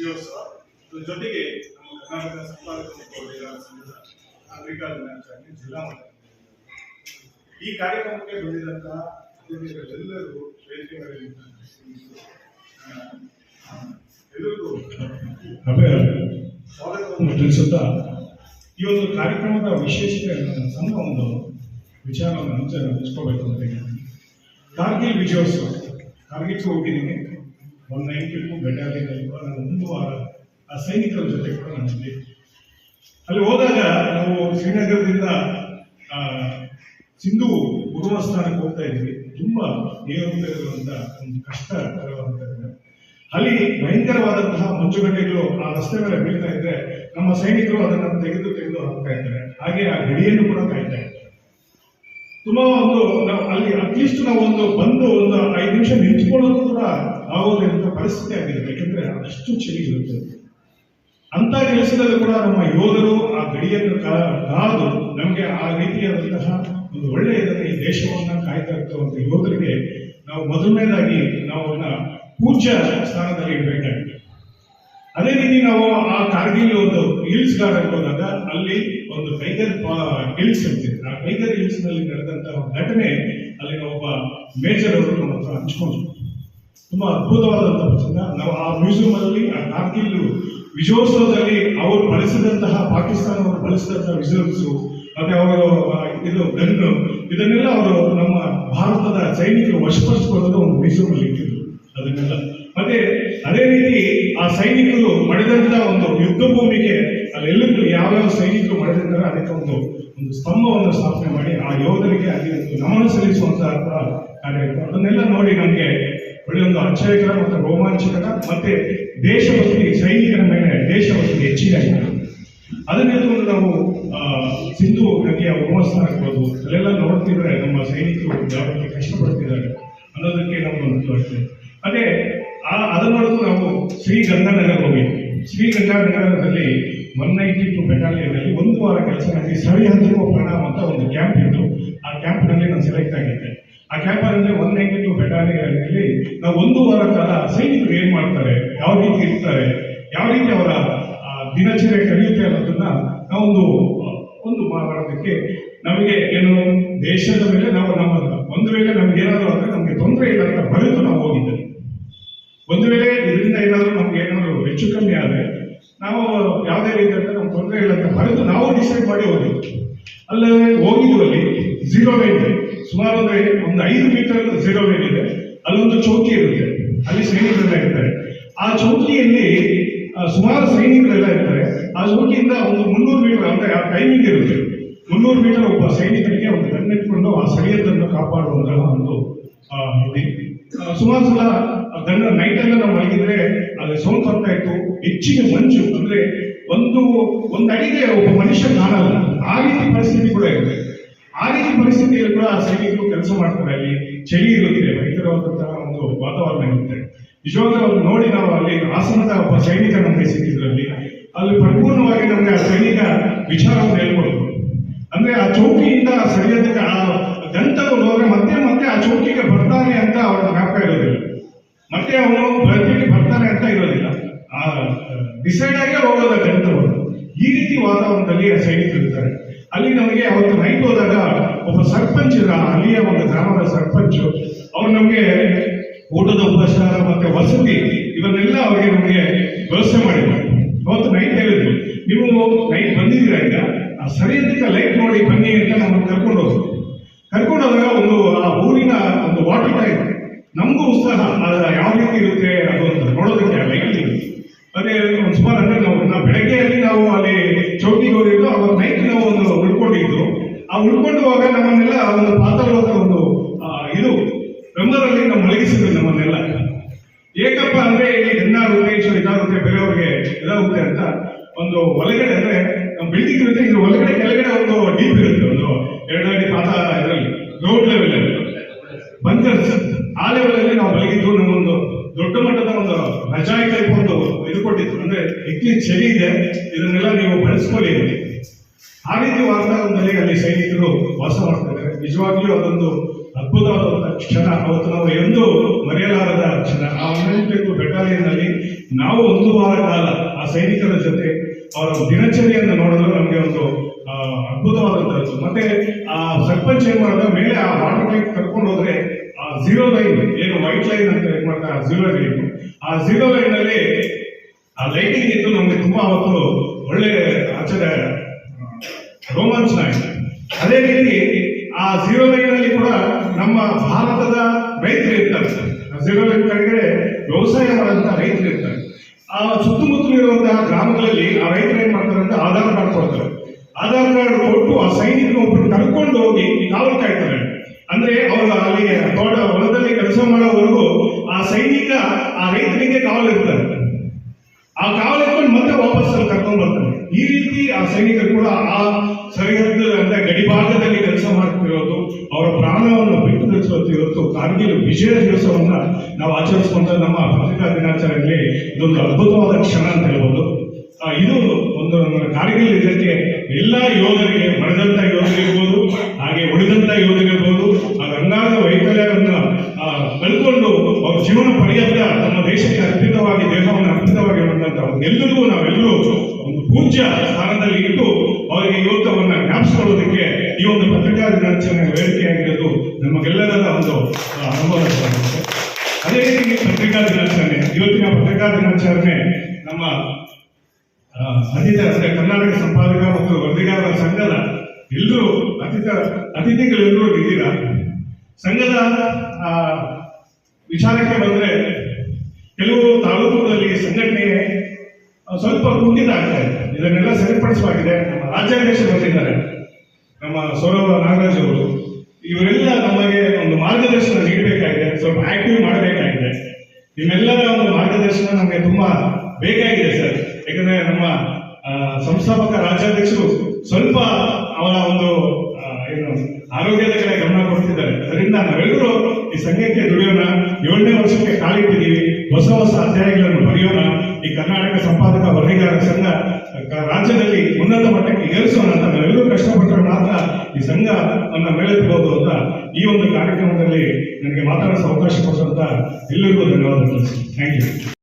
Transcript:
ವಿಜಯೋತ್ಸವ ಜೊತೆಗೆ ನಮ್ಮ ಕರ್ನಾಟಕ ಸಂಘದ ನಾಗರಿಕ ದಿನಾಚರಣೆ ಜಿಲ್ಲಾ ಮಟ್ಟದಲ್ಲಿ ಈ ಕಾರ್ಯಕ್ರಮಕ್ಕೆ ಬಂದಿದ್ದಂತಹ ಅತಿಥಿಗಳೆಲ್ಲರೂ ವೇದಿಕೆ ಎಲ್ಲರಿಗೂ ಸ್ವಾಗತವನ್ನು ಈ ಒಂದು ಕಾರ್ಯಕ್ರಮದ ವಿಶೇಷತೆ ಸಣ್ಣ ಒಂದು ವಿಚಾರವನ್ನು ಹಂಚ ಹಂಚ್ಕೋಬೇಕು ಅಂತ ಇದ್ದೀನಿ. ಕಾರ್ಗಿಲ್ ವಿಜಯೋತ್ಸವ ಕಾರ್ಗಿಲ್ಗೆ ಹೋಗಿದ್ದೀನಿ ಒನ್ ನೈಂಟಿಗೂ ಬೆಟಾಲಿಯನ್ ಕೂಡ ನಾನು ಒಂದು ವಾರ ಆ ಸೈನಿಕರ ಜೊತೆ ಕೂಡ ನಾನು. ಅಲ್ಲಿ ಹೋದಾಗ ನಾವು ಶ್ರೀನಗರದಿಂದ ಆ, ಗುರುವ ಸ್ಥಾನಕ್ಕೆ ಹೋಗ್ತಾ ಇದ್ವಿ. ತುಂಬಾ ಏರುವಂತ ಒಂದು ಕಷ್ಟಕರವಾದಂತ ಅಲ್ಲಿ ಭಯಂಕರವಾದಂತಹ ಮಂಜುಗಡ್ಡೆಗಳು ಆ ರಸ್ತೆ ಮೇಲೆ ಬೀಳ್ತಾ ಇದ್ರೆ ನಮ್ಮ ಸೈನಿಕರು ಅದನ್ನು ತೆಗೆದು ತೆಗೆದು ಹಾಕ್ತಾ ಇದ್ದಾರೆ. ಹಾಗೆ ಆ ಗಡಿಯನ್ನು ಕೂಡ ಕಾಯ್ತಾ ಇದ್ದಾರೆ. ತುಂಬಾ ಒಂದು ಅಲ್ಲಿ ಅಟ್ಲೀಸ್ಟ್ ನಾವು ಒಂದು ಬಂದು ಒಂದು ಐದು ನಿಮಿಷ ನಿಂತ್ಕೊಳ್ಳೋದು ಅಂತ ಪರಿಸ್ಥಿತಿ ಆಗಿದೆ. ಯಾಕಂದ್ರೆ ಅಷ್ಟು ಚಳಿ ಇರುತ್ತೆ. ಅಂತ ಕೆಲಸದಲ್ಲಿ ಕೂಡ ನಮ್ಮ ಯೋಧರು ಆ ಗಡಿಯನ್ನು ಕಾದು ನಮಗೆ ಆ ರೀತಿಯಾದಂತಹ ಒಂದು ಒಳ್ಳೆಯ ದೇಶವನ್ನ ಕಾಯ್ತಾ ಇರ್ತಕ್ಕಂಥ ಯೋಧರಿಗೆ ನಾವು ಮೊದಲನೇದಾಗಿ ನಾವು ಅವನ್ನ ಪೂಜ್ಯ ಸ್ಥಾನದಲ್ಲಿ ಇಡಬೇಕಾಗಿದೆ. ಅದೇ ರೀತಿ ನಾವು ಆ ಕಾರ್ಗಿಲ್ ಒಂದು ಹಿಲ್ಸ್ ಗಾರ್ಡನ್ ಹೋದಾಗ ಅಲ್ಲಿ ಒಂದು ಟೈಗರ್ ಹಿಲ್ಸ್ ಅಂತಿದೆ ಆ ಟೈಗರ್ ಹಿಲ್ಸ್ನಲ್ಲಿ ನಡೆದಂತಹ ಘಟನೆ ಅಲ್ಲಿನ ಒಬ್ಬ ಮೇಜರ್ ಅವರು ನಮ್ಮ ಹತ್ರ ಹಂಚ್ಕೊಂಡ್ರು ತುಂಬಾ ಅದ್ಭುತವಾದಂತಹ ಪ್ರಸಂಗ ನಾವು ಆ ಮ್ಯೂಸಿಯಂ ಅಲ್ಲಿ ಆ ಕಾರ್ಗಿಲ್ ವಿಜಯೋತ್ಸವದಲ್ಲಿ ಅವರು ಬಳಸಿದಂತಹ ಪಾಕಿಸ್ತಾನ ಅವರು ಬಳಸಿದಂತಹ ವಿಜುವಲ್ಸ್ ಮತ್ತೆ ಅವರು ಇದು ಗನ್ನು, ಇದನ್ನೆಲ್ಲ ಅವರು ನಮ್ಮ ಭಾರತದ ಸೈನಿಕರು ವಶಪಡಿಸಿಕೊಳ್ಳಲು ಒಂದು ಮ್ಯೂಸಿಯಂ ಇಟ್ಟಿದ್ರು ಅದನ್ನೆಲ್ಲ. ಮತ್ತೆ ಅದೇ ರೀತಿ ಆ ಸೈನಿಕರು ಮಡಿದಂತಹ ಒಂದು ಯುದ್ಧ ಭೂಮಿಗೆ ಅಲ್ಲೆಲ್ಲರೂ ಯಾವ್ಯಾವ ಸೈನಿಕರು ಮಾಡಿರ್ತಾರೆ ಅದಕ್ಕೆ ಒಂದು ಒಂದು ಸ್ತಂಭವನ್ನು ಸ್ಥಾಪನೆ ಮಾಡಿ ಆ ಯೋಧರಿಗೆ ಅಲ್ಲಿ ಒಂದು ನಮನ ಸಲ್ಲಿಸುವಂತಹ ಕಾರ್ಯ ಅದನ್ನೆಲ್ಲ ನೋಡಿ ನಮಗೆ ಒಳ್ಳೆ ಒಂದು ಆಶ್ಚರ್ಯಕರ ಮತ್ತು ರೋಮಾಂಚಕರ ಮತ್ತೆ ದೇಶಭಕ್ತಿ ಸೈನಿಕರ ಮೇಲೆ ದೇಶಭಕ್ತಿ ಹೆಚ್ಚಿನ ಎತ್ಕೊಂಡು ನಾವು ಸಿಂಧು ನದಿಯ ಉಪಸ್ಥಾನಕ್ಕೆ ಹೋದ್ವು. ಅಲ್ಲೆಲ್ಲ ನೋಡ್ತಿದ್ರೆ ನಮ್ಮ ಸೈನಿಕರು ಯಾವ ರೀತಿ ಕಷ್ಟಪಡ್ತಿದ್ದಾರೆ. ಅನ್ನೋದಕ್ಕೆ ನಾವು ಅಷ್ಟೆ. ಅದೇ, ಆ ಅದನ್ನ ನೋಡಿದ್ರು ನಾವು ಶ್ರೀ ಗಂಗಾನಗರ ಹೋಗಿ ಶ್ರೀ ಗಂಗಾನಗರದಲ್ಲಿ ಒನ್ ನೈಂಟಿ ಟು ಬೆಟಾಲಿಯನ್ ಅಲ್ಲಿ ಒಂದು ವಾರ ಕೆಲಸ ಮಾಡಿ ಸರಿ ಹಂತುವ ಪ್ರಣಾಮ ಅಂತ ಒಂದು ಕ್ಯಾಂಪ್ ಇತ್ತು. ಆ ಕ್ಯಾಂಪ್ನಲ್ಲಿ ನಾನು ಸೆಲೆಕ್ಟ್ ಆಗಿದ್ದೆ. ಆ ಕ್ಯಾಂಪ್ ಅಂದ್ರೆ ಒನ್ ನೈಂಟಿ ಟು ಬೆಟಾಲಿಯನ್ ಅಲ್ಲಿ ನಾವು ಒಂದು ವಾರ ಕಾಲ ಸೈನಿಕರು ಏನ್ ಮಾಡ್ತಾರೆ? ಯಾವ ರೀತಿ ಇರ್ತಾರೆ? ಯಾವ ರೀತಿ ಅವರ ದಿನಚರ್ಯ ಕಲಿಯುತ್ತೆ ಅನ್ನೋದನ್ನ ನಾವೊಂದು, ಒಂದು ಮಾಡೋದಕ್ಕೆ ನಮಗೆ ಏನು, ದೇಶದ ಮೇಲೆ ನಾವು ನಮ್ಮ, ಒಂದು ವೇಳೆ ನಮ್ಗೆ ಏನಾದರೂ ಅಂದ್ರೆ ನಮಗೆ ತೊಂದರೆ ಇಲ್ಲ ಅಂತ ಬರೆದು ನಾವು ಹೋಗಿದ್ದೆ ಒಂದು ವೇಳೆ ಇದರಿಂದ ಏನಾದರೂ ನಮ್ಗೆ ಏನಾದರೂ ಹೆಚ್ಚು ಕಮ್ಮಿ ಆದ್ರೆ ನಾವು ಯಾವುದೇ ರೀತಿ ಅಂತ ನಮ್ಗೆ ತೊಂದರೆ ಇಲ್ಲ ಅಂತ ಬರೆದು ನಾವು ಡಿಸೈಡ್ ಮಾಡಿ ಹೋಗಿದ್ವಿ ಅಲ್ಲೇ ಹೋಗಿದ್ವು ಅಲ್ಲಿ ಝೀರೋ ಲೈನ್ ಸುಮಾರು ಅಂದ್ರೆ ಒಂದು ಜೀರೋ ಮೀಟರ್ ಝೀರೋ ಲೈನ್ ಇದೆ. ಅಲ್ಲೊಂದು ಚೌಕಿ ಇರುತ್ತೆ. ಅಲ್ಲಿ ಸೈನಿಕರೆಲ್ಲ ಇರ್ತಾರೆ. ಆ ಚೌಕಿಯಲ್ಲಿ ಸುಮಾರು ಸೈನಿಕರೆಲ್ಲ ಇರ್ತಾರೆ. ಆ ಚೌಕಿಯಿಂದ ಒಂದು ಮುನ್ನೂರು ಮೀಟರ್ ಅಂದ್ರೆ ಆ ಟೈಮಿಂಗ್ ಇರುತ್ತೆ. ಮುನ್ನೂರು ಮೀಟರ್ ಒಬ್ಬ ಸೈನಿಕರಿಗೆ ಒಂದು ಗನ್ನಿಟ್ಕೊಂಡು ಆ ಸ್ಥಳೀಯದನ್ನು ಕಾಪಾಡುವಂತಹ ಒಂದು ಇದೆ. ಸುಮಾರು ಸಲ ನೈಟ್ ಎಲ್ಲ ನಾವು ಮಲಗಿದ್ರೆ ಅಲ್ಲಿ ಸೌಂಡ್ ಬರ್ತಾ ಇತ್ತು ಹೆಚ್ಚಿಗೆ ಮಂಜು ಅಂದ್ರೆ ಒಂದು ಒಂದು ಅಡಿಗೆ ಒಬ್ಬ ಮನುಷ್ಯ ಕಾಣಲ್ಲ. ಆ ರೀತಿ ಪರಿಸ್ಥಿತಿ ಕೂಡ ಇರುತ್ತೆ. ಆ ರೀತಿ ಪರಿಸ್ಥಿತಿಯಲ್ಲಿ ಕೂಡ ಆ ಸೈನಿಕರು ಕೆಲಸ ಮಾಡ್ತಾರೆ ಅಲ್ಲಿ. ಚಳಿ ಇರುತ್ತೆ ಭಯಂಕರವಾದಂತಹ ಒಂದು ವಾತಾವರಣ ಇರುತ್ತೆ. ನಿಜವಾಗ್ಲೂ ಅವ್ರು ನೋಡಿ ನಾವು ಅಲ್ಲಿ ಹಾಸನದ ಒಬ್ಬ ಸೈನಿಕ ನಮಗೆ ಸಿಕ್ಕಿದ್ರಲ್ಲಿ ಅಲ್ಲಿ ಪರಿಪೂರ್ಣವಾಗಿ ನಮಗೆ ಆ ಸೈನಿಕ ವಿಚಾರವನ್ನು ಹೇಳ್ಕೊಡ್ತು. ಅಂದ್ರೆ ಆ ಚೌಕಿಯಿಂದ ಸರಿಯಾದ ಆ ದಂತಗಳು ಹೋದ್ರೆ ಮತ್ತೆ ಮತ್ತೆ ಆ ಚೌಕಿಗೆ ಬರ್ತಾನೆ ಅಂತ ಅವರ ಜ್ಞಾಪಕ ಇರೋದಿಲ್ಲ. ಮತ್ತೆ ಅವನು ಬರ್ತಿಗೆ ಬರ್ತಾನೆ ಅಂತ ಇರೋದಿಲ್ಲ. ಆ ಡಿಸೈಡ್ ಆಗಿ ಹೋಗೋದ ಗಂಟಲು ಈ ರೀತಿ ವಾತಾವರಣದಲ್ಲಿ ಆ ಸೈನಿಕರು ಇರ್ತಾರೆ. ಅಲ್ಲಿ ನಮಗೆ ಅವತ್ತು ನೈಟ್ ಹೋದಾಗ ಒಬ್ಬ ಸರ್ಪಂಚ್ ಇರ ಅಲ್ಲಿಯ ಒಂದು ಗ್ರಾಮದ ಸರ್ಪಂಚ್. ಅವ್ರು ನಮಗೆ ಊಟದ ಉಪಚಾರ ಮತ್ತೆ ವಸತಿ, ಇವನ್ನೆಲ್ಲ ಅವರಿಗೆ ನಮಗೆ ವ್ಯವಸ್ಥೆ ಮಾಡಿದ್ದಾರೆ ಅವತ್ತು ನೈಟ್ ಹೇಳಿದ್ರು. ನೀವು ನೈಟ್ ಬಂದಿದ್ದೀರಾ ಈಗ? ಆ ಸರಿಯದಕ್ಕೆ ಲೈಟ್ ನೋಡಿ ಬನ್ನಿ ಅಂತ ನಮ್ಮನ್ನು ಕರ್ಕೊಂಡು ಹೋದ್ರು ಕರ್ಕೊಂಡು ಹೋದಾಗ ಒಂದು ಆ ಊರಿನ ಒಂದು ವಾಟರ್ ಟ್ಯಾಂಕ್ ನಮಗೂ ಉತ್ಸಾಹ ಅದರ ಯಾವ ರೀತಿ ಇರುತ್ತೆ ಅದು ಅಂತ ನೋಡೋದಕ್ಕೆ ಲೈಟ್ ಮತ್ತೆ ಒಂದು ಸುಮಾರು ಅಂದ್ರೆ ನಾವು ನಾವು ಬೆಳಗ್ಗೆಯಲ್ಲಿ ನಾವು ಅಲ್ಲಿ ಚೌಕಿಗೆ ಹೋಗಿದ್ದು ಅವಾಗ ನೈಟ್ ನಾವು ಒಂದು ಉಳ್ಕೊಂಡಿದ್ದು ಆ ಉಳ್ಕೊಂಡುವಾಗ ನಮ್ಮನ್ನೆಲ್ಲ ಒಂದು ಪಾತಾಳದ ಒಂದು ಆ, ಇದು ಬೆಂಬಲಲ್ಲಿ ನಾವು ಮಲಗಿಸಿದ್ರು ನಮ್ಮನ್ನೆಲ್ಲ ಏಕಪ್ಪ ಅಂದ್ರೆ ಇಲ್ಲಿ ಗನ್ನಾಗುತ್ತೆ ಸೊ ಇದಾಗುತ್ತೆ ಬೇರೆಯವ್ರಿಗೆ ಇದಾಗುತ್ತೆ ಅಂತ ಒಂದು ಒಳಗಡೆ ಅಂದ್ರೆ ಬಿಲ್ಡಿಂಗ್ ಇರುತ್ತೆ ಇದ್ರ ಒಳಗಡೆ ಕೆಳಗಡೆ ಒಂದು ಡೀಪ್ ಇರುತ್ತೆ ಒಂದು ಎರಡು ಅಡಿ ಪಾತ ಇದರಲ್ಲಿ ಗ್ರೌಂಡ್ ಲೆವೆಲ್ ಅಲ್ಲಿ ಬಂಕರ್ಸ್ ಆ ಲೆವೆಲ್ ಅಲ್ಲಿ ಮಲಗಿದ್ದು ನಮ್ಮೊಂದು ದೊಡ್ಡ ಮಟ್ಟದ ಒಂದು ರಜಾಯಿ ಟೈಪ್ ಒಂದು ಇದು ಕೊಟ್ಟಿತ್ತು ಅಂದ್ರೆ ಇಡ್ಲಿ ಚಳಿ ಇದೆ ಇದನ್ನೆಲ್ಲ ನೀವು ಬಳಸ್ಕೊಳ್ಳಿ. ಆ ರೀತಿ ವಾತಾವರಣದಲ್ಲಿ ಅಲ್ಲಿ ಸೈನಿಕರು ವಾಸ ಮಾಡ್ತಾರೆ ನಿಜವಾಗ್ಲೂ ಅದೊಂದು ಅದ್ಭುತವಾದ ಕ್ಷಣ. ಅವತ್ತು ನಾವು ಎಂದು ಮರೆಯಲಾರದ ಕ್ಷಣ. ಆ ಒಂದು ಬೆಟಾಲಿಯನ್ನಲ್ಲಿ ನಾವು ಒಂದು ವಾರ ಕಾಲ ಆ ಸೈನಿಕರ ಜೊತೆ ಅವರ ದಿನಚರಿಯನ್ನು ನೋಡಲು ನಮಗೆ ಒಂದು ಆ, ಅದ್ಭುತವಾದಂತಹದ್ದು ಮತ್ತೆ ಆ ಸರ್ಪಂಚ್ ಏನ್ ಮಾಡಿದ? ಮೇಲೆ ಆ ವಾಟರ್ ಝೀರೋ ಲೈನ್ ಏನು ವೈಟ್ ಲೈನ್ ಅಂತ ಏನ್ ಮಾಡ್ತಾರೆ ಆ ಝೀರೋ ಲೈನ್ ಆ ಝೀರೋ ಲೈನ್ ಅಲ್ಲಿ ಆ ಲೈಟಿಂಗ್ ಇದ್ದು ನಮ್ಗೆ ತುಂಬಾ ಅವತ್ತು ಒಳ್ಳೆ ಆಚರಣೆ ರೋಮಾಂಚನ ಆಯ್ತು ಅದೇ ರೀತಿ ಆ ಝೀರೋ ಲೈನ್ ಅಲ್ಲಿ ಕೂಡ ನಮ್ಮ ಭಾರತದ ರೈತರು ಇರ್ತಾರೆ. ಝೀರೋ ಲೈನ್ ಕೆಳಗಡೆ ವ್ಯವಸಾಯ ಮಾಡುವಂತಹ ರೈತರು ಇರ್ತಾರೆ. ಆ ಸುತ್ತಮುತ್ತಲು ಇರುವಂತಹ ಗ್ರಾಮಗಳಲ್ಲಿ ಆ ರೈತರು ಏನ್ ಮಾಡ್ತಾರೆ ಅಂತ ಆಧಾರ್ ಕಾರ್ಡ್ ಕೊಡ್ತಾರೆ. ಆಧಾರ್ ಕಾರ್ಡ್ ಕೊಟ್ಟು ಆ ಸೈನಿಕನ ಒಬ್ಬರು ಕರ್ಕೊಂಡು ಹೋಗಿ ಕಾವಲು ಕಾಯ್ತಾರೆ ಅಂದ್ರೆ ಅವರು ಅಲ್ಲಿ ತೋಟ ರೈತನಿಗೆ ಕಾವಲು ಆ ಕಾವಲು ಇಟ್ಕೊಂಡು ಮತ್ತೆ ವಾಪಸ್ ಅಲ್ಲಿ ಕರ್ಕೊಂಡು ಬರ್ತಾರೆ. ಈ ರೀತಿ ಆ ಸೈನಿಕರು ಕೂಡ ಆ ಸರಿಹದ್ದು ಅಂದ್ರೆ ಗಡಿಭಾಗದಲ್ಲಿ ಕೆಲಸ ಮಾಡ್ತಿರೋದು, ಅವರ ಪ್ರಾಣವನ್ನು ಬಿಟ್ಟು ನಡೆಸುವಂತೆ ಇವತ್ತು ಕಾರ್ಗಿಲ್ ವಿಜಯ ದಿವಸವನ್ನ ನಾವು ಆಚರಿಸುವಂತ ನಮ್ಮ ಪತ್ರಿಕಾ ದಿನಾಚರಣೆಯಲ್ಲಿ ಇದೊಂದು ಅದ್ಭುತವಾದ ಕ್ಷಣ ಅಂತ ಹೇಳ್ಬೋದು. ಇದು ಒಂದು ಕಾರ್ಗಿಲ್ ಇದಕ್ಕೆ ಎಲ್ಲ ಯೋಧರಿಗೆ, ಮರೆದಂತ ಯೋಧರಿರ್ಬೋದು, ಹಾಗೆ ಉಳಿದಂತ ಯೋಧರಿರ್ಬೋದು ಈ ಒಂದು ಪತ್ರಿಕಾ ದಿನಾಚರಣೆ ವೇದಿಕೆಯಾಗಿರೋದು ನಮಗೆಲ್ಲರ ಒಂದು ಅನುಭವ ಅದೇ ರೀತಿ ಪತ್ರಿಕಾ ದಿನಾಚರಣೆ ಇವತ್ತಿನ ಪತ್ರಿಕಾ ದಿನಾಚರಣೆ ನಮ್ಮ ಅತಿಥಿ, ಅಂದ್ರೆ ಕರ್ನಾಟಕ ಸಂಪಾದಕ ಮತ್ತು ವರದಿಗಾರರ ಸಂಘದ ಎಲ್ಲರೂ ಅತಿಥ, ಅತಿಥಿಗಳೆಲ್ಲರೂ ಇದ್ದೀರಾ? ಸಂಘದ ವಿಚಾರಕ್ಕೆ ಬಂದ್ರೆ ಕೆಲವು ತಾಲೂಕುಗಳಲ್ಲಿ ಸಂಘಟನೆ ಸ್ವಲ್ಪ ಕುಂಠಿತ ಆಗ್ತಾ ಇದೆ. ಇದನ್ನೆಲ್ಲ ಸರಿಪಡಿಸುವಾಗಿದೆ. ನಮ್ಮ ರಾಜ್ಯಾಧ್ಯಕ್ಷರು ಬಂದಿದ್ದಾರೆ. ನಮ್ಮ ಸೌರಭ ನಾಗರಾಜ್ ಅವರು, ಇವರೆಲ್ಲ ನಮಗೆ ಒಂದು ಮಾರ್ಗದರ್ಶನ ನೀಡಬೇಕಾಗಿದೆ, ಸ್ವಲ್ಪ ಆಕ್ಟಿವ್ ಮಾಡಬೇಕಾಗಿದೆ. ನಿಮ್ಮೆಲ್ಲರ ಒಂದು ಮಾರ್ಗದರ್ಶನ ನಮಗೆ ತುಂಬಾ ಬೇಕಾಗಿದೆ ಸರ್. ಯಾಕಂದ್ರೆ ನಮ್ಮ ಸಂಸ್ಥಾಪಕ ರಾಜ್ಯಾಧ್ಯಕ್ಷರು ಸ್ವಲ್ಪ ಅವರ ಒಂದು ಏನು, ಆರೋಗ್ಯದ ಕಡೆ ಗಮನ ಕೊಡ್ತಿದ್ದಾರೆ. ಅದರಿಂದ ನಾವೆಲ್ಲರೂ ಈ ಸಂಘಕ್ಕೆ ದುಡಿಯೋಣ, ಏಳನೇ ವರ್ಷಕ್ಕೆ ಕಾಲಿಟ್ಟಿದ್ದೀವಿ. ಹೊಸ ಹೊಸ ಅಧ್ಯಾಯಗಳನ್ನು ಬರೆಯೋಣ. ಈ ಕರ್ನಾಟಕ ಸಂಪಾದಕ ವರ್ಗಿಗಾರ ಸಂಘ ರಾಜ್ಯದಲ್ಲಿ ಉನ್ನತ ಮಟ್ಟಕ್ಕೆ ಏರಿಸೋಣ ಮಾತ್ರ ಈ ಸಂಘ ನನ್ನ ಮೇಲೆತ್ತಬಹುದು ಅಂತ ಈ ಒಂದು ಕಾರ್ಯಕ್ರಮದಲ್ಲಿ ನನಗೆ ಮಾತಾಡೋ ಅವಕಾಶ ಕೊಟ್ಟಂತ ಎಲ್ಲರಿಗೂ ಧನ್ಯವಾದಗಳು. Thank you